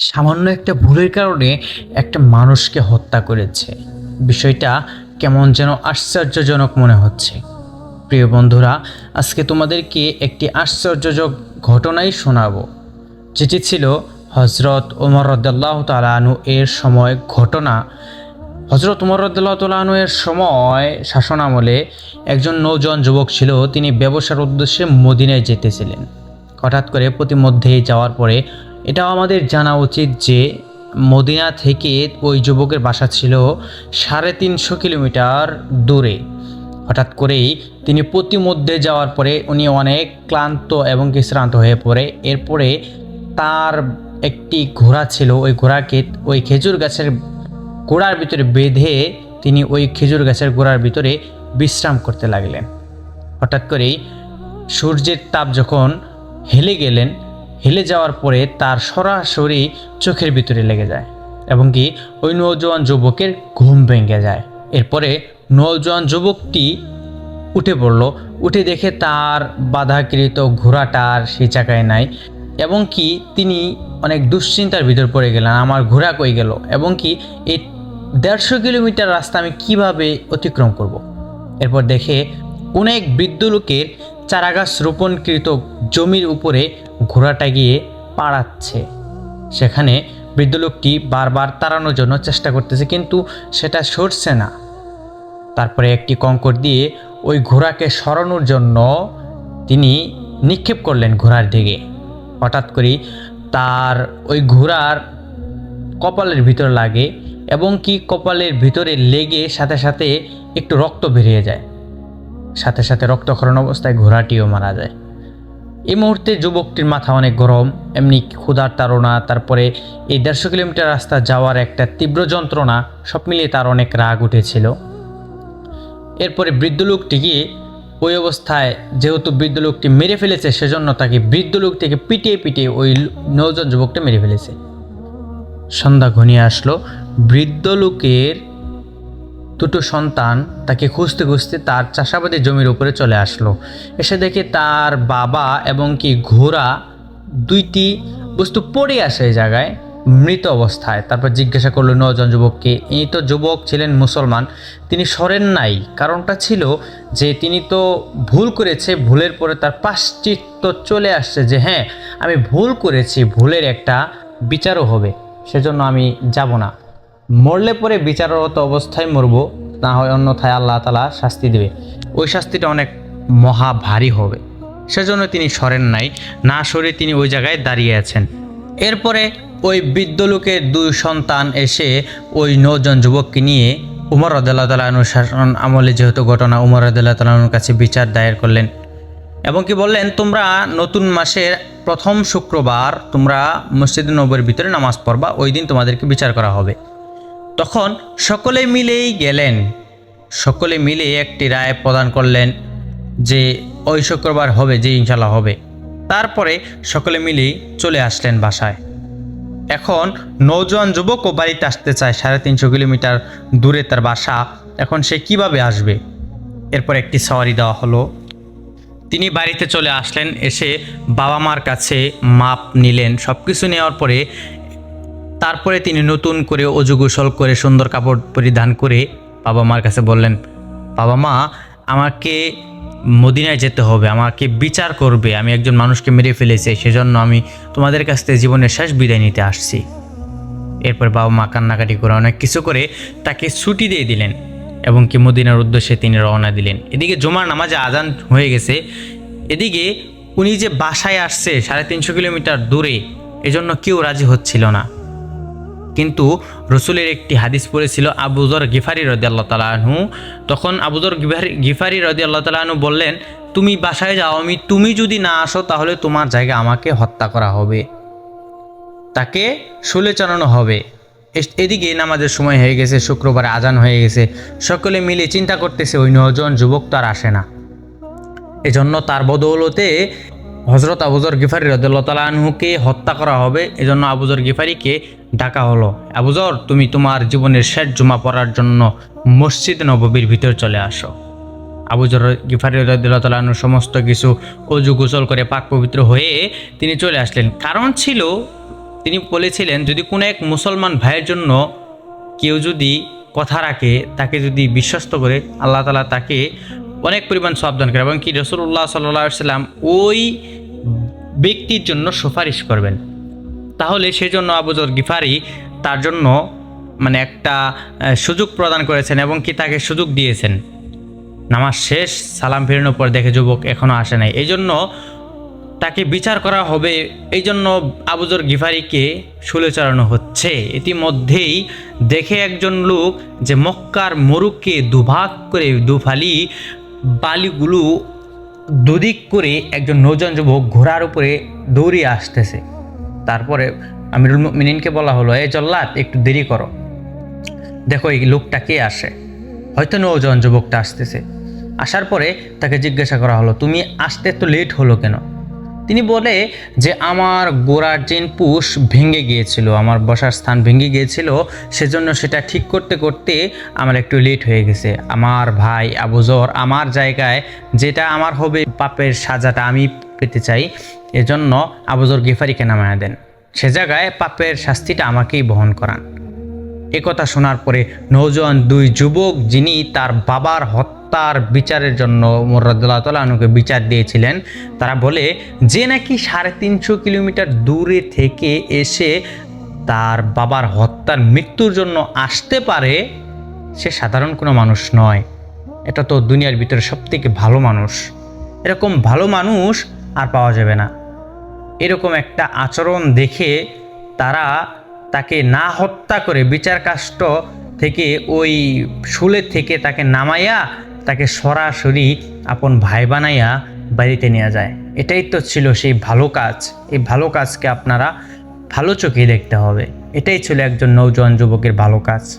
সামান্য একটা ভুলের কারণে একটা মানুষকে হত্যা করেছে। বিষয়টা কেমন যেন আশ্চর্যজনক মনে হচ্ছে। প্রিয় বন্ধুরা, আজকে তোমাদেরকে একটি আশ্চর্যজনক ঘটনাই শোনাবো। যেটি ছিল হজরত ওমর রদ্দাল্লাহ তালানু এর সময় ঘটনা। হজরত উমর রদ্দাল্লাহ তালানু এর সময় শাসন আমলে একজন নৌজন যুবক ছিল, তিনি ব্যবসার উদ্দেশ্যে মদিনায় যেতেছিলেন। হঠাৎ করে প্রতিমধ্যে যাওয়ার পরে এটাও আমাদের জানা উচিত যে মদিনা থেকে ওই যুবকের বাসা ছিল সাড়ে তিনশো কিলোমিটার দূরে। হঠাৎ করেই তিনি প্রতিমধ্যে যাওয়ার পরে উনি অনেক ক্লান্ত এবং কি শ্রান্ত হয়ে পড়ে। এরপরে তার একটি ঘোড়া ছিল, ওই ঘোড়াকে ওই খেজুর গাছের গোড়ার ভিতরে বেঁধে তিনি ওই খেজুর গাছের গোড়ার ভিতরে বিশ্রাম করতে লাগলেন। হঠাৎ করেই সূর্যের তাপ যখন হেলে গেলেন, হেলে যাওয়ার পরে তার সরাসরি চোখের ভিতরে লেগে যায় এবং কি ওই নৌজওয়ান যুবকের ঘুম ভেঙে যায়। এরপরে নৌজওয়ান যুবকটি উঠে পড়ল। উঠে দেখে তার বাধাকৃত ঘোড়াটা আর সেই চাকায় নাই এবং কি তিনি অনেক দুশ্চিন্তার ভিতর পড়ে গেলেন, আমার ঘোড়া কই গেল? এবং কি এই দেড়শো কিলোমিটার রাস্তা আমি কীভাবে অতিক্রম করব। এরপর দেখে কোন এক বৃদ্ধ লোকের চারাগাছ রোপণকৃত জমির উপরে ঘোড়াটা গিয়ে পাড়াচ্ছে। সেখানে বৃদ্ধ লোকটি বারবার তাড়ানোর জন্য চেষ্টা করতেছে, কিন্তু সেটা সরছে না। তারপরে একটি কঙ্কর দিয়ে ওই ঘোড়াকে সরানোর জন্য তিনি নিক্ষেপ করলেন ঘোড়ার দিকে। হঠাৎ করেই তার ওই ঘোড়ার কপালের ভিতর লাগে এবং কি কপালের ভিতরে লেগে সাথে সাথে একটু রক্ত বেরিয়ে যায়। সাথে সাথে রক্তক্ষরণ অবস্থায় ঘোড়াটিও মারা যায়। এই মুহূর্তে যুবকটির মাথা অনেক গরম, এমনি ক্ষুধার তাড়না, তারপরে এই দেড়শো কিলোমিটার রাস্তা যাওয়ার একটা তীব্র যন্ত্রণা, সব মিলিয়ে তার অনেক রাগ উঠেছিল। এরপরে বৃদ্ধ লোকটিকে ওই অবস্থায়, যেহেতু বৃদ্ধ লোকটি মেরে ফেলেছে, সেজন্য তাকে বৃদ্ধ লোকটিকে পিটিয়ে পিটিয়ে ওই নৌজন যুবকটা মেরে ফেলেছে। সন্ধ্যা ঘনিয়ে আসলো। বৃদ্ধ লোকের দুটো সন্তান তাকে খুঁজতে খুঁজতে তার চাষাবাদী জমির উপরে চলে আসলো। এসে দেখে তার বাবা এবং কি ঘোড়া দুইটি বস্তু পড়ে আসে এই জায়গায়, মৃত অবস্থায়। তারপর জিজ্ঞাসা করল নজন যুবককে। ইনি তো যুবক ছিলেন মুসলমান, তিনি সরেন নাই। কারণটা ছিল যে তিনি তো ভুল করেছে, ভুলের পরে তার পাশ্চিত্য চলে আসছে যে হ্যাঁ আমি ভুল করেছি, ভুলের একটা বিচারও হবে, সেজন্য আমি যাব না। মরলে পরে বিচাররত অবস্থায় মরব, না হয় অন্যথায় আল্লাহ তালা শাস্তি দেবে। ওই শাস্তিটা অনেক মহা ভারী হবে। সেজন্য তিনি সরেন নাই, না সরে তিনি ওই জায়গায় দাঁড়িয়ে আছেন। এরপরে ওই বৃদ্ধ লোকের দুই সন্তান এসে ওই নজন যুবককে নিয়ে উমর রদাল্লাহ তালানুর অনুশাসন আমলে যেহেতু ঘটনা, উমর রদাল্লাহ তালানুর কাছে বিচার দায়ের করলেন। এবং কি বললেন, তোমরা নতুন মাসের প্রথম শুক্রবার তোমরা মসজিদ নবীর ভিতরে নামাজ পড়বা, ওই দিন তোমাদেরকে বিচার করা হবে। তখন সকলে মিলেই গেলেন। সকলে মিলে একটি রায় প্রদান করলেন যে, ওই শুক্রবার হবে, যে ইনশাল্লাহ হবে। তারপরে সকলে মিলেই চলে আসলেন বাসায়। এখন নৌজওয়ান যুবকও বাড়িতে আসতে চায়, সাড়ে তিনশো কিলোমিটার দূরে তার বাসা। এখন সে কীভাবে আসবে? এরপর একটি সওয়ারি দেওয়া হলো। তিনি বাড়িতে চলে আসলেন, এসে বাবা মার কাছে মাপ নিলেন। সব কিছু নেওয়ার পরে তারপরে তিনি নতুন করে অজু গোসল করে সুন্দর কাপড় পরিধান করে বাবা মার কাছে বললেন, বাবা মা, আমাকে মদিনায় যেতে হবে, আমাকে বিচার করবে, আমি একজন মানুষকে মেরে ফেলেছি, সেজন্য আমি তোমাদের কাছ থেকে জীবনের শেষ বিদায় নিতে আসছি। এরপর বাবা মা কান্নাকাটি করে অনেক কিছু করে তাকে ছুটি দিয়ে দিলেন এবং কি মদিনার উদ্দেশ্যে তিনি রওনা দিলেন। এদিকে জুমার নামাজে আজান হয়ে গেছে। এদিকে উনি যে বাসায় আসছে সাড়ে তিনশো কিলোমিটার দূরে, এজন্য কেউ রাজি হচ্ছিল না। কিন্তু রসুলের একটি হাদিস পড়েছিল আবুজর গিফারি রদি আল্লাহ তালাহু তখন আবুজর গিফারি গিফারি রদি আল্লাহ তালাহু বললেন, তুমি বাসায় যাও, আমি, তুমি যদি না আসো, তাহলে তোমার জায়গা আমাকে হত্যা করা হবে। তাকে শুলে চালানো হবে। এদিকে নামাজের সময় হয়ে গেছে, শুক্রবার আজান হয়ে গেছে। সকলে মিলে চিন্তা করতেছে, ওই নজন যুবক তো আর আসে না। এজন্য তার বদৌলতে হজরত আবুজর গিফারি রদুল্লাহ তালা হত্যা করা হবে। এজন্য আবুজর গিফারিকে ডাকা হলো। আবুজর তুমি তোমার জীবনের শেষ জমা পড়ার জন্য মসজিদ নববীর ভিতর চলে আসো। আবুজর গিফারি রদুল্লাহ সমস্ত কিছু অজু গোসল করে পাক পবিত্র হয়ে তিনি চলে আসলেন। কারণ ছিল, তিনি বলেছিলেন, যদি কোনো এক মুসলমান ভাইয়ের জন্য কেউ যদি কথা রাখে, তাকে যদি বিশ্বস্ত করে, আল্লাহ তালা তাকে অনেক পরিমাণ সাবধান করে এবং কি রসুল্লাহ সাল্লাহ সাল্লাম ওই ব্যক্তির জন্য সুপারিশ করবেন। তাহলে সেজন্য আবুজর গিফারি তার জন্য মানে একটা সুযোগ প্রদান করেছেন এবং কি তাকে সুযোগ দিয়েছেন। নামাজ শেষ, সালাম ফেরানোর পর দেখে যুবক এখনও আসে নাই। এই জন্য তাকে বিচার করা হবে এই জন্য আবুজর গিফারিকে শুলে চড়ানো হচ্ছে। ইতিমধ্যেই দেখে একজন লোক যে মক্কার মরুকে দুভাগ করে দুফালি বালিগুলো দুদিক করে একজন নৌজন যুবক ঘোড়ার উপরে দৌড়িয়ে আসতেছে। তারপরে আমিরুল মিনিনকে বলা হলো, এ জল্লাদ, একটু দেরি করো। দেখো এই লোকটা কে আসে? হয়তো নৌজন যুবকটা আসতেছে। আসার পরে তাকে জিজ্ঞাসা করা হলো, তুমি আসতে তো লেট হলো কেন? তিনি বলে যে, আমার গোড়ার চেন পুষ ভেঙে গিয়েছিল, আমার বসার স্থান ভেঙে গিয়েছিল, সেজন্য সেটা ঠিক করতে করতে আমার একটু লেট হয়ে গেছে। আমার ভাই আবুজর আমার জায়গায় যেটা আমার হবে, পাপের সাজাটা আমি পেতে চাই, এজন্য আবুজর গেফারিকে নামায় দেন। সে জায়গায় পাপের শাস্তিটা আমাকেই বহন করান। একথা শোনার পরে নৌজওয়ান দুই যুবক যিনি তার বাবার হত্যার বিচারের জন্য মোরাদুল্লাহ তালুকে বিচার দিয়েছিলেন। তারা বলে, যে নাকি সাড়ে তিনশো কিলোমিটার দূরে থেকে এসে তার বাবার হত্যার মৃত্যুর জন্য আসতে পারে, সে সাধারণ কোনো মানুষ নয়। এটা তো দুনিয়ার ভিতরে সবথেকে ভালো মানুষ। এরকম ভালো মানুষ আর পাওয়া যাবে না। এরকম একটা আচরণ দেখে তারা তাকে না হত্যা করে বিচার কাষ্ট থেকে ওই শুলে থেকে তাকে নামাইয়া তাকে সরাসরি আপন ভাই বানাইয়া বাড়িতে নেওয়া যায়। এটাই তো ছিল সেই ভালো কাজ। এই ভালো কাজকে আপনারা ভালো চোখে দেখতে হবে। এটাই ছিল একজন নৌজন যুবকের ভালো কাজ।